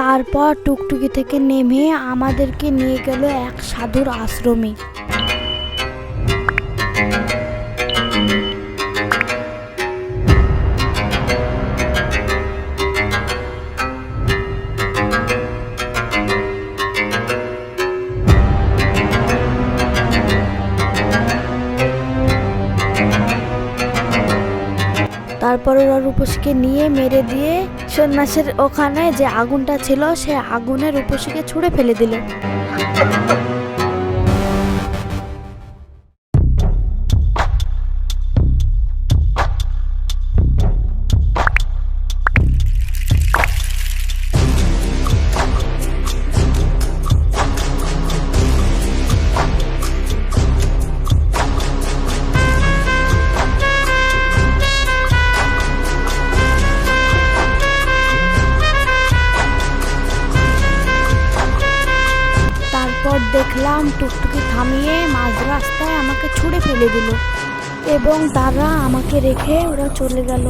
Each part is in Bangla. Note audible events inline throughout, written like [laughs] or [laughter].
তারপর টুকটুকি থেকে নেমে আমাদেরকে নিয়ে গেল এক সাধুর আশ্রমে। তারপর ওরা রূপসীকে নিয়ে মেরে দিয়ে সন্ন্যাসের ওখানে যে আগুনটা ছিল সে আগুনের রূপসীকে ছুঁড়ে ফেলে দিল। টুকটুকি থামিয়ে মাঝ রাস্তায় আমাকে ছুঁড়ে ফেলে দিল। এবং তারা আমাকে রেখে ওরা চলে গেল।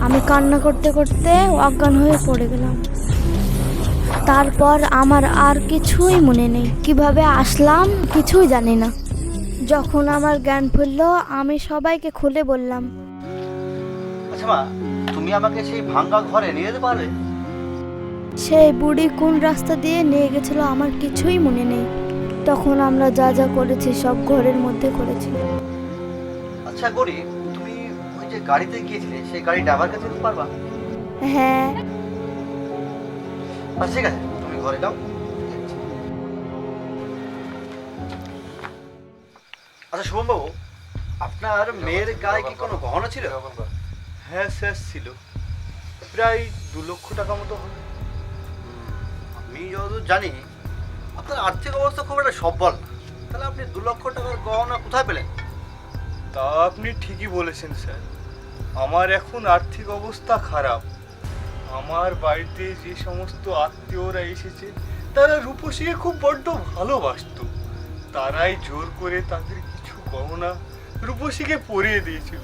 আমি কান্না করতে করতে অজ্ঞান হয়ে পড়ে গেলাম। তারপর আমার আর কিছুই মনে নেই। কীভাবে আসলাম কিছুই জানি না। যখন আমার জ্ঞান ফিরল, আমি সবাইকে খুলে বললাম আচ্ছা মা, তুমি আমাকে সেই ভাঙ্গা ঘরে নিয়ে যেতে পারবে? সেই বুড়ি কোন রাস্তা দিয়ে নিয়ে গেছিল আমার কিছুই মনে নেই। তখন আমরা যা যা করেছি সব ঘরের মধ্যে করেছি। আচ্ছা গরি তুমি ওই যে গাড়িতে গিয়েছিলে সেই গাড়ি ড্রাইভার কাছে যেতে পারবা? হ্যাঁ। আচ্ছা ঠিক আছে তুমি ঘরে যাও। আচ্ছা শুভমবাবু আপনার মেয়ের গায়ে কি কোনো গহনা ছিল? হ্যাঁ স্যার ছিল। প্রায় দু লক্ষ টাকা মতো। হবে আমি যতদূর জানি, আপনার আর্থিক অবস্থা খুব একটা না। তাহলে আপনি দু লক্ষ টাকার গহনা কোথায় পেলেন? তা আপনি ঠিকই বলেছেন, স্যার। আমার এখন আর্থিক অবস্থা খারাপ। আমার বাড়িতে যে সমস্ত আত্মীয়রা এসেছে, তারা রূপসীকে খুব বড্ড ভালোবাসতো। তারাই জোর করে তাদের কিছু গহনা রূপসীকে পরিয়ে দিয়েছিল।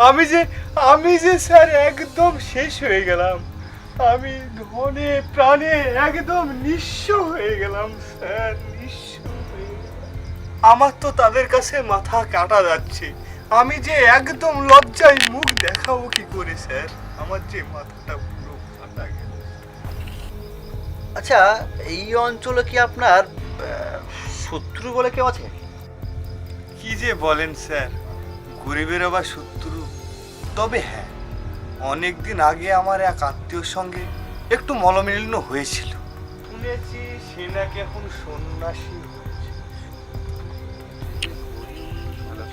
আমি যে আমি যে, স্যার, একদম শেষ হয়ে গেলাম। আমি ধনে প্রাণে একদম নিঃস্ব হয়ে গেলাম স্যার নিঃস্ব হয়ে আমার তো তাদের কাছে মাথা কাটা যাচ্ছে। আমি যে একদম লজ্জায় মুখ দেখাবো কি করে স্যার? আমার যে মাথাটা পুরো ফাটা গেল। আচ্ছা এই অঞ্চলে কি আপনার শত্রু বলে কেউ আছে? কি যে বলেন স্যার গরিবের আবার শত্রু? তবে হ্যাঁ অনেক দিন আগে আমার এক আত্মীয়র সঙ্গে একটু মলমিলন হয়েছিল। শুনেছি সে নাকি এখন সন্ন্যাসী হয়েছে।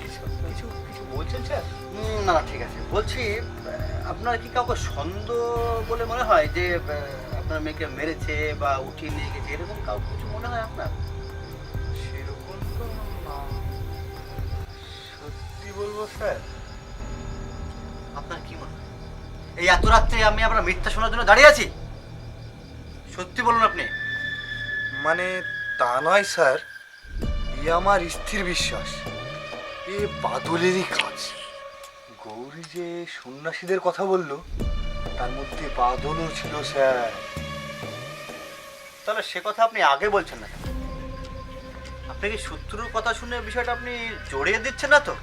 কিছু কিছু কিছু বলছেন স্যার? না না ঠিক আছে। বলছি আপনার কি কাউকে সন্দেহ বলে মনে হয় যে আপনার মেয়েকে মেরেছে বা উঠিয়ে নিয়ে গেছে? এরকম কাউকে কিছু মনে হয় আপনার? সেরকম তো সত্যি বলব স্যার? আপনার কি মনে হয়? এই এত রাত্রে আমি আপনার মিথ্যা শোনার জন্য দাঁড়িয়ে আছি? সত্যি বলুন আপনি। মানে তা নয় স্যার। এ আমার স্থির বিশ্বাস। এ বাদলেরই কাজ। গৌরী যে সন্ন্যাসীদের কথা বলল তার মধ্যে বাদলও ছিল স্যার। তাহলে সে কথা আপনি আগে বলছেন না আপনি কি শত্রুর কথা শুনে বিষয়টা আপনি জড়িয়ে দিচ্ছেন না তো?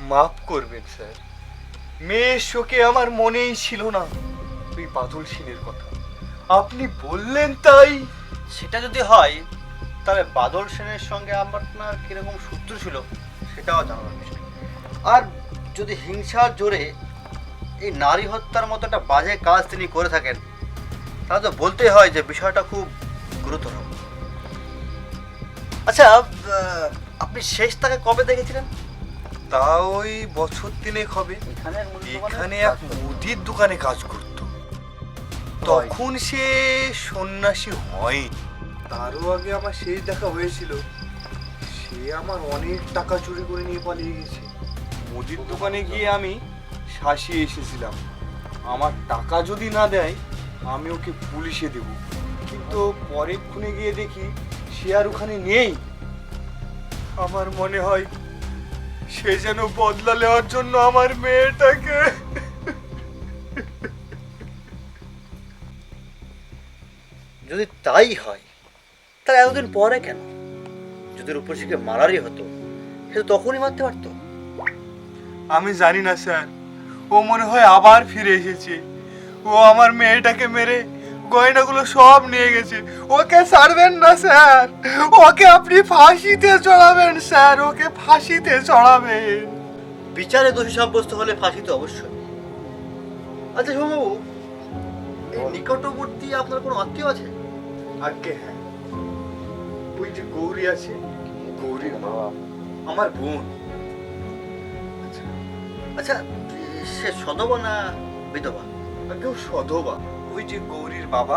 মাফ করবেন স্যার। মেয়ের শোকে আমার মনেই ছিল না। ওই বাদল সিনের কথা। আপনি বললেন তাই। সেটা যদি হয়, তাহলে বাদল সেনের সঙ্গে আপনার কীরকম সূত্র ছিল, সেটাও জানার আর যদি হিংসার জোরে এই নারী হত্যার মতো একটা বাজে কাজ তিনি করে থাকেন, তাহলে তো বলতেই হয় যে বিষয়টা খুব গুরুতর। আচ্ছা আপনি শেষ তাকে কবে দেখেছিলেন? তা ওই বছর তিনেক হবে। এখানে এক মুদির দোকানে কাজ করতো। তখন সে সন্ন্যাসী হয় তারও আগে আমার শেষ দেখা হয়েছিল। সে আমার অনেক টাকা চুরি করে নিয়ে পালিয়ে গেছে। মুদির দোকানে গিয়ে আমি শাসিয়ে এসেছিলাম। আমার টাকা যদি না দেয় আমি ওকে পুলিশে দেব। কিন্তু পরে খুনে গিয়ে দেখি সে আর ওখানে নেই। আমার মনে হয় সে যেন বদলা নেওয়ার জন্য আমার মেয়েটাকে। যদি তাই হয় তাহলে এতদিন পরে কেন? যদি রূপসীকে মারারই হতো সে তখনই মারতে পারতো। আমি জানি না স্যার। ও মনে হয় আবার ফিরে এসেছে। ও আমার মেয়েটাকে মেরে গয়নাগুলো সব নিয়ে গেছে। ওকে ছাড়বেন না স্যার। ওকে আপনি ফাঁসিতে চড়াবেন স্যার। ওকে ফাঁসিতে চড়াবেন। বিচারে দোষী সাব্যস্ত হলে ফাঁসি তো অবশ্যই। আচ্ছা সোমবাবু এই নিকটবর্তী আপনার কোনো আত্মীয় আছে? আগে হ্যাঁ। ওই যে গৌরী আছে গৌরীর মা। আমার বোন। আচ্ছা সে সদবা না বিধবা? আগেও সধবা ওই যে গৌরীর বাবা,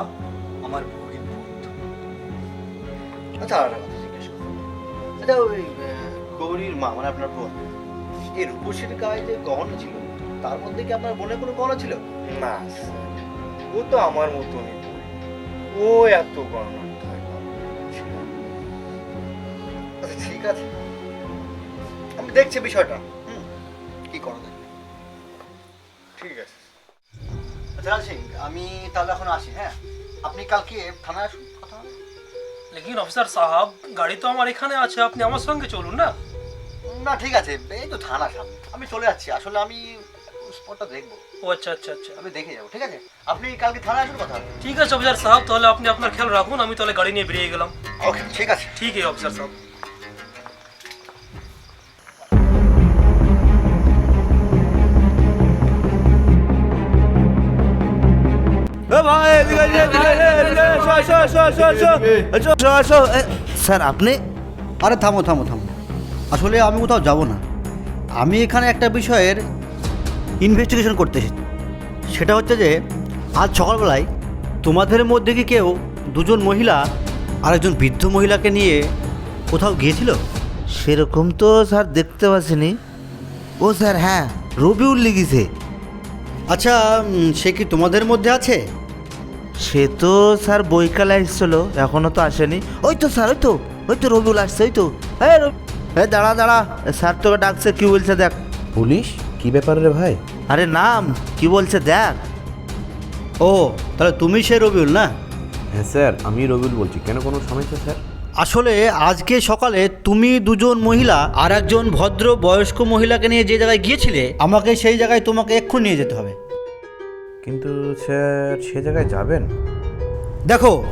আমার ভগিন বন্ধু আচ্ছা আর কথা জিজ্ঞেস আচ্ছা ওই গৌরীর মা মানে আপনার বোন এই রূপসীর গায়ে যে গহনা ছিল, তার মধ্যে কি আপনার বোনের কোনো গহনা ছিল? না ও তো আমার মতনই ও এত গণনা আচ্ছা ঠিক আছে। আমি দেখছি বিষয়টা। আচ্ছা সিং আমি তাহলে এখন আসি হ্যাঁ? আপনি কালকে থানায় আসুন কথা হবে। লেকিন অফিসার সাহাব গাড়ি তো আমার এখানে আছে আপনি আমার সঙ্গে চলুন না? না ঠিক আছে এই তো থানা সামনে আমি চলে যাচ্ছি আসলে আমি স্পটটা দেখব। ও আচ্ছা আচ্ছা আচ্ছা। আমি দেখে যাব ঠিক আছে? আপনি কালকে থানায় আসুন কথা হবে। ঠিক আছে অফিসার সাহেব তাহলে আপনি আপনার খেয়াল রাখুন আমি তাহলে গাড়ি নিয়ে বেরিয়ে গেলাম। ওকে ঠিক আছে। ঠিক আছে অফিসার সাহেব। স্যার আপনি? আরে থামো থামো থামো। আসলে আমি কোথাও যাব না। আমি এখানে একটা বিষয়ের ইনভেস্টিগেশন করতে এসেছি। সেটা হচ্ছে যে আজ সকালবেলায় তোমাদের মধ্যে কি কেউ দুজন মহিলা আর একজন বৃদ্ধ মহিলাকে নিয়ে কোথাও গিয়েছিল? সেরকম তো স্যার দেখতে পাচ্ছিনি। ও স্যার হ্যাঁ রবিউল লিখেছে আচ্ছা সে কি তোমাদের মধ্যে আছে? সে তো স্যার বইকালে এসেছিল এখনও তো আসেনি। ওই তো স্যার ওই তো ওই তো রবিউল আসছে ওই তো। হ্যাঁ হ্যাঁ দাঁড়া দাঁড়া। স্যার তোকে ডাকছে কি বলছে দেখ। পুলিশ? কি ব্যাপার রে ভাই? আরে নাম কি বলছে দেখ। ও তাহলে তুমি সে রবিউল না? হ্যাঁ স্যার আমি রবিউল বলছি। কেন কোনো সমস্যা স্যার? আসলে আজকে সকালে তুমি দুজন মহিলা আর একজন ভদ্র বয়স্ক মহিলাকে নিয়ে যে জায়গায় গিয়েছিলে আমাকে সেই জায়গায় তোমাকে এক্ষুনি নিয়ে যেতে হবে। কিন্তু স্যার সে জায়গায় যাবেন? দেখো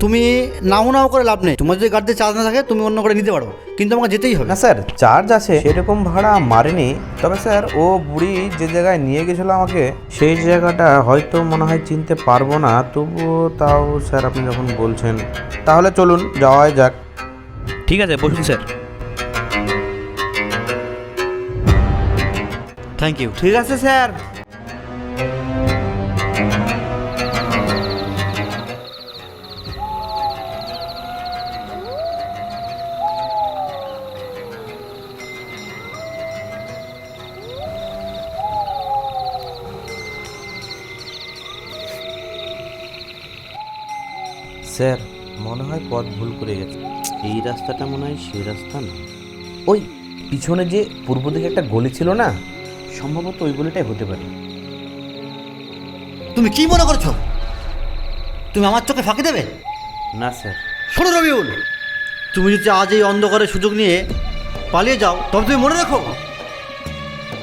তুমি নাও নাও করে লাভ নেই। তোমার যদি গাড়িতে চার্জ না থাকে তুমি অন্য করে নিতে পারো। কিন্তু আমাকে যেতেই হবে। না স্যার চার্জ আছে। সেরকম ভাড়া মারেনি। তবে স্যার ও বুড়ি যে জায়গায় নিয়ে গেছিল আমাকে সেই জায়গাটা হয়তো মনে হয় চিনতে পারব না। তবুও তাও স্যার আপনি যখন বলছেন তাহলে চলুন যাওয়াই যাক। ঠিক আছে বসুন স্যার। থ্যাংক ইউ ঠিক আছে স্যার। স্যার মনে হয় পথ ভুল করে গেছে। এই রাস্তাটা মনে হয় সেই রাস্তা না। ওই পিছনে যে পূর্ব দিকে একটা গলি ছিল না সম্ভবত ওই গলিটাই হতে পারে। তুমি কি মনে করছ? তুমি আমার চোখে ফাঁকি দেবে? না স্যার। শোনো রবিউল তুমি যদি আজ এই অন্ধকারের সুযোগ নিয়ে পালিয়ে যাও তবে তুমি মনে রাখো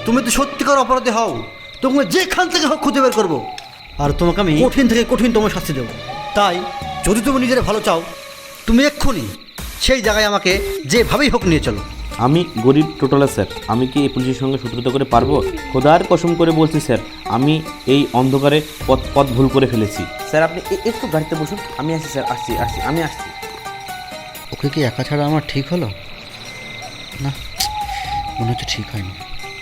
তুমি তো সত্যিকার অপরাধী হও। তোমাকে যেখান থেকে হোক খুঁজে বের করব। আর তোমাকে আমি কঠিন থেকে কঠিন তোমার শাস্তি দেবো। তাই যদি তুমি নিজের ভালো চাও তুমি এক্ষুনি সেই জায়গায় আমাকে যেভাবেই হোক নিয়ে চলো। আমি গরিব টোটালার স্যার। আমি কি এই পুলিশের সঙ্গে সূত্রতা করে পারব? খোদার কসম করে বলছি স্যার আমি এই অন্ধকারে পথ পথ ভুল করে ফেলেছি। স্যার আপনি এ- একটু গাড়িতে বসুন। আমি আসছি স্যার আসছি আসছি আমি আসছি। ওকে কি একা ছাড়া আমার ঠিক হলো? না মনে হচ্ছে ঠিক হয়নি।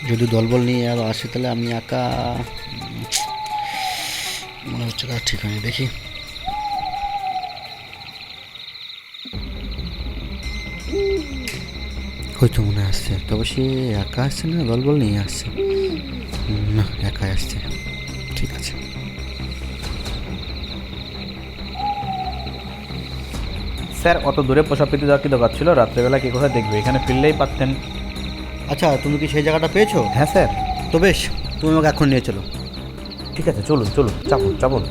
যদি দলবল নিয়ে আরও আসে তাহলে আমি একা মনে হচ্ছে ঠিক হয়নি। দেখি। হয়তো মনে আসছে। তবে সে একা আসছে না দলবল নিয়ে আসছে। না একাই আসছে। ঠিক আছে। স্যার অত দূরে পোশাক পেতে যাওয়ার কি দরকার ছিল? রাত্রেবেলা কি কোথায় দেখবে? এখানে ফিরলেই পারতেন। আচ্ছা তুমি কি সেই জায়গাটা পেয়েছ? হ্যাঁ স্যার। তো বেশ তুমি আমাকে এখন নিয়ে চলো। ঠিক আছে চলুন চলুন। চাপুন চাপুন।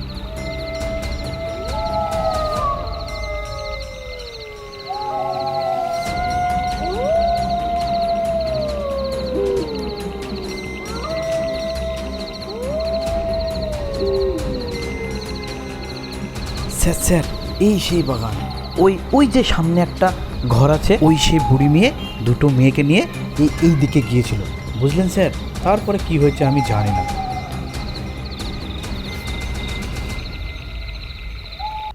স্যার স্যার এই সেই বাগান। ওই ওই যে সামনে একটা ঘর আছে ওই সেই বুড়ি মেয়ে দুটো মেয়েকে নিয়ে এই এই দিকে গিয়েছিল। বুঝলেন স্যার? তারপরে কি হয়েছে আমি জানি না।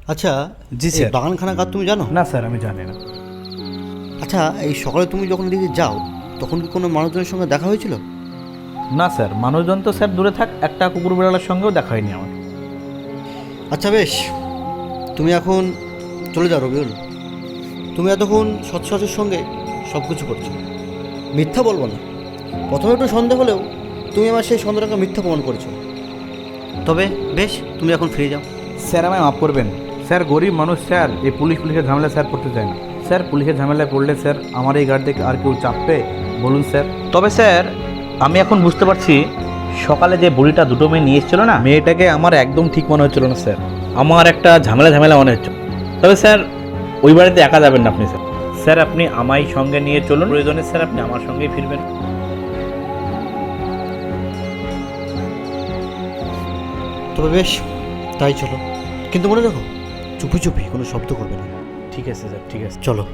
আচ্ছা জি, স্যার। বাগানখানা কার তুমি জানো? না স্যার আমি জানি না। আচ্ছা এই সকালে তুমি যখন দিকে যাও তখন কি কোনো মানুষজনের সঙ্গে দেখা হয়েছিল? না স্যার মানুষজন তো স্যার দূরে থাক একটা কুকুর বিড়ালের সঙ্গেও দেখা হয়নি আমার। আচ্ছা বেশ। তুমি এখন চলে যাও রবিউল। তুমি এতক্ষণ সৎসাহসের সঙ্গে সব কিছু করছ। মিথ্যা বলব না। প্রথমে একটু সন্দেহ হলেও তুমি আমার সেই সন্দেহটাকে মিথ্যা প্রমাণ করেছ। তবে বেশ তুমি এখন ফিরে যাও। স্যার আমায় মাফ করবেন। স্যার গরিব মানুষ স্যার এই পুলিশ পুলিশের ঝামেলা স্যার পড়তে চায় না। স্যার পুলিশের ঝামেলায় পড়লে স্যার আমার এই গাড়ি থেকে আর কেউ চাপবে? বলুন স্যার। তবে স্যার আমি এখন বুঝতে পারছি সকালে যে বুড়িটা দুটো মেয়ে নিয়ে এসেছিল না মেয়েটাকে আমার একদম ঠিক মনে হচ্ছিল না স্যার। আমার একটা ঝামেলা ঝামেলা মনে হচ্ছে। তবে স্যার ওই বাড়িতে একা যাবেন না আপনি স্যার। স্যার আপনি আমায় সঙ্গে নিয়ে চলুন। প্রয়োজনে স্যার আপনি আমার সঙ্গেই ফিরবেন। তবে বেশ তাই চলো। কিন্তু মনে রাখো চুপি চুপি কোনো শব্দ করবে না। ঠিক আছে স্যার ঠিক আছে। চলো।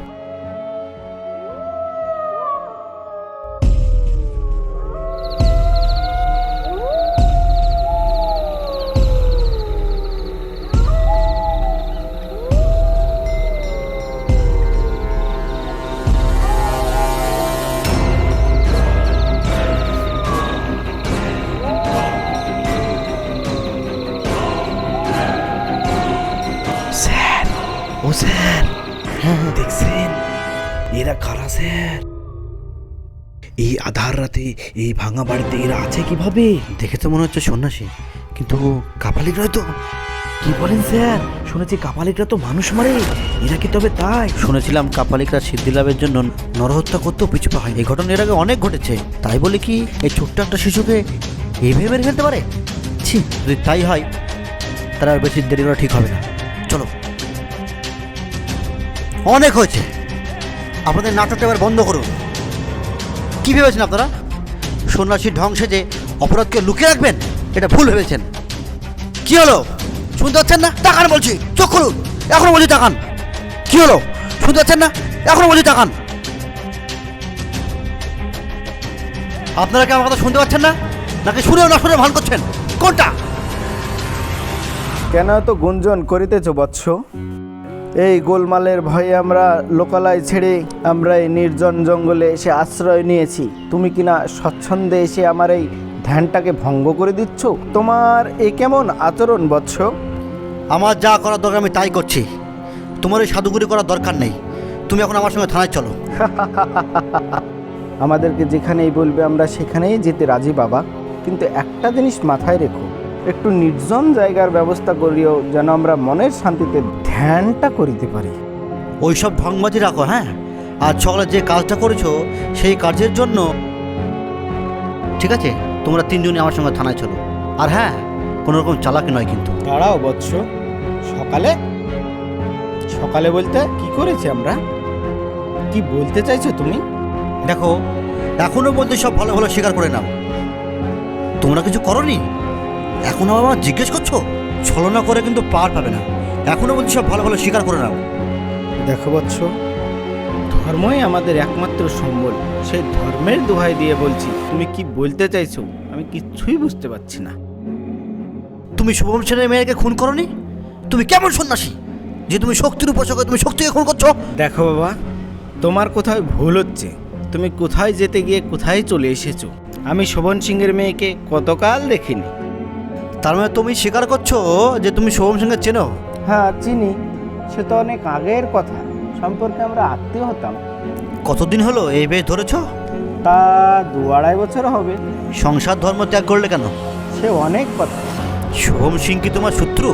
এরা কারা স্যার এই আধার রাতে, এই ভাঙা বাড়িতে এরা আছে কীভাবে? দেখে তো মনে হচ্ছে সন্ন্যাসী। কিন্তু কাপালিক নয় তো? কি বলেন স্যার? শুনেছি কাপালিকরা তো মানুষ মারে। এরা কি তবে তাই? শুনেছিলাম কাপালিকরা সিদ্ধি লাভের জন্য নরহত্যা করতেও পিছু পা হয় এই ঘটনা এর আগে অনেক ঘটেছে। তাই বলে কি, এই ছোট্ট একটা শিশুকে এইভাবে মেরে ফেলতে পারে? ছি, যদি তাই হয় তারা বেশি দেরি করা ঠিক হবে না। চলো। অনেক হয়েছে। আপনাদের নাটকটা এবার বন্ধ করুন। কি ভেবেছেন আপনারা? সন্ন্যাসীর ঢং সেজে অপরাধকে লুকিয়ে রাখবেন, এটা ভুল ভেবেছেন। কি হলো? শুনতে পাচ্ছেন না? তাকান বলছি, চোখ খুলুন। এখনও বলছি তাকান। কি হলো? শুনতে পাচ্ছেন না? এখনও বলছি তাকান। আপনারা কি আমার কথা শুনতে পাচ্ছেন না? নাকি শুনেও না শুনে ভান করছেন? কোনটা? কেন এত গুঞ্জন করিতেছ, বৎস? এই গোলমালের ভয়ে আমরা লোকালয় ছেড়ে আমরা এই নির্জন জঙ্গলে এসে আশ্রয় নিয়েছি। তুমি কিনা স্বচ্ছন্দে এসে আমার এই ধ্যানটাকে ভঙ্গ করে দিচ্ছ? তোমার এ কেমন আচরণ বৎস? আমার যা করার দরকার আমি তাই করছি। তোমার এই সাধুগুরি করার দরকার নেই। তুমি এখন আমার সঙ্গে থানায় চলো। [laughs] আমাদেরকে যেখানেই বলবে আমরা সেখানেই যেতে রাজি বাবা। কিন্তু একটা জিনিস মাথায় রেখো। একটু নির্জন জায়গার ব্যবস্থা করিও যেন আমরা মনের শান্তিতে ধ্যানটা করিতে পারি। ওইসব ঢংবাজি রাখো হ্যাঁ? আর সকালে যে কাজটা করেছ সেই কাজের জন্য ঠিক আছে তোমরা তিনজনই আমার সঙ্গে থানায় চলো। আর হ্যাঁ কোনো রকম চালাকি নয় কিন্তু। দাঁড়াও বৎস। সকালে? সকালে বলতে কি করেছি আমরা? কি বলতে চাইছো তুমি? দেখো এখনও বলতে সব ভালো ভালো স্বীকার করে নাও। তোমরা কিছু করনি? এখনও আমার জিজ্ঞেস করছ? ছলনা করে কিন্তু পার পাবে না। এখনও বলছি সব ভালো ভালো স্বীকার করে নাও। দেখো বৎস ধর্মই আমাদের একমাত্র সম্বল। সেই ধর্মের দোহাই দিয়ে বলছি তুমি কি বলতে চাইছো? আমি কিচ্ছুই বুঝতে পারছি না। তুমি শুভম সেনের মেয়েকে খুন করনি? তুমি কেমন সন্ন্যাসী? যে তুমি শক্তির উপাসক তুমি শক্তিকে খুন করছ? দেখো বাবা তোমার কোথায় ভুল হচ্ছে? তুমি কোথায় যেতে গিয়ে কোথায় চলে এসেছ? আমি শোভন সিংয়ের মেয়েকে কতকাল দেখিনি। তার মানে তুমি স্বীকার করছ যে তুমি শুভম সিংকে চেনো? হ্যাঁ চিনি। সে তো অনেক আগের কথা। সম্পর্কে আমরা আত্মীয় হতাম। কতদিন হলো এই বেশ ধরেছো? তা দু আড়াই বছর হবে। সংসার ধর্ম ত্যাগ করলে কেন? সে অনেক কথা। শুভম সিং কি তোমার শত্রু?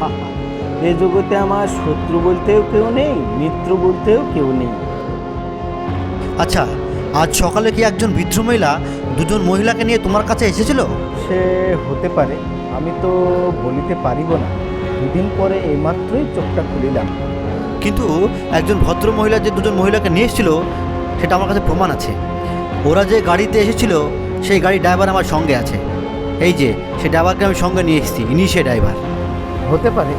[laughs] এ জগতে আমার শত্রু বলতেও কেউ নেই মিত্র বলতেও কেউ নেই। আচ্ছা আজ সকালে কি একজন বৃদ্ধ মহিলা দুজন মহিলাকে নিয়ে তোমার কাছে এসেছিল? সে হতে পারে আমি তো বলিতে পারিব না। দুদিন পরে এইমাত্রই চোখটা খুলিলাম। কিন্তু একজন ভদ্র মহিলা যে দুজন মহিলাকে নিয়ে এসেছিল সেটা আমার কাছে প্রমাণ আছে। ওরা যে গাড়িতে এসেছিল সেই গাড়ি ড্রাইভার আমার সঙ্গে আছে। এই যে সেই ড্রাইভারকে আমি সঙ্গে নিয়ে এসেছি ইনি সে ড্রাইভার। হতে পারে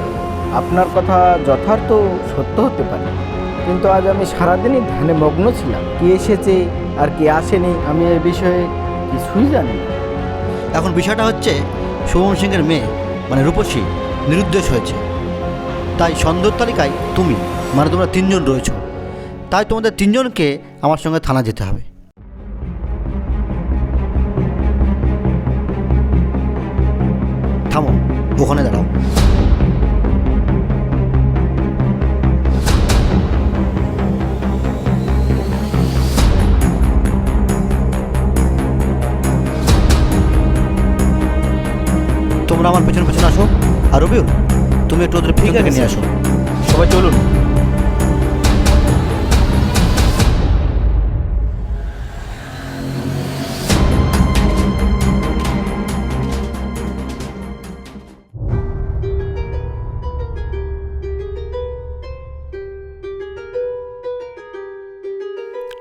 আপনার কথা যথার্থ সত্য হতে পারে। কিন্তু আজ আমি সারাদিনই ধ্যানে মগ্ন ছিলাম কে এসেছে আর কে আসেনি আমি এ বিষয়ে কিছুই জানি এখন বিষয়টা হচ্ছে শুভম সিংয়ের মেয়ে মানে রূপসী, নিরুদ্দেশ হয়েছে। তাই সন্দেহ তালিকায় তুমি মানে তোমরা তিনজন রয়েছ। তাই তোমাদের তিনজনকে আমার সঙ্গে থানা যেতে হবে। থামো, ওখানে দাঁড়াও। তোমরা আমার পেছনে পেছনে আসো। আর রবিউল তুমি একটু ওদের আছে, নিয়ে আসো। সবাই চলুন।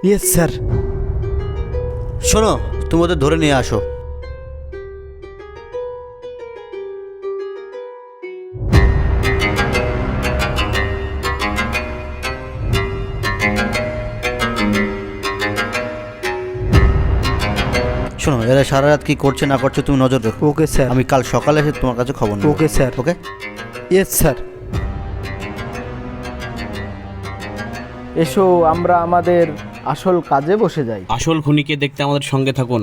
ইয়েস স্যার শোনো তুমি ওদের ধরে নিয়ে আসো। এরা সারা রাত কি করছে না করছে তুমি নজর রেখো ওকে স্যার। আমি কাল সকালে এসে তোমার কাছে খবর নেব। Okay sir. Okay? Yes sir. এসো আমরা আমাদের আসল কাজে বসে যাই। আসল খুনিকে দেখতে আমাদের সঙ্গে থাকুন।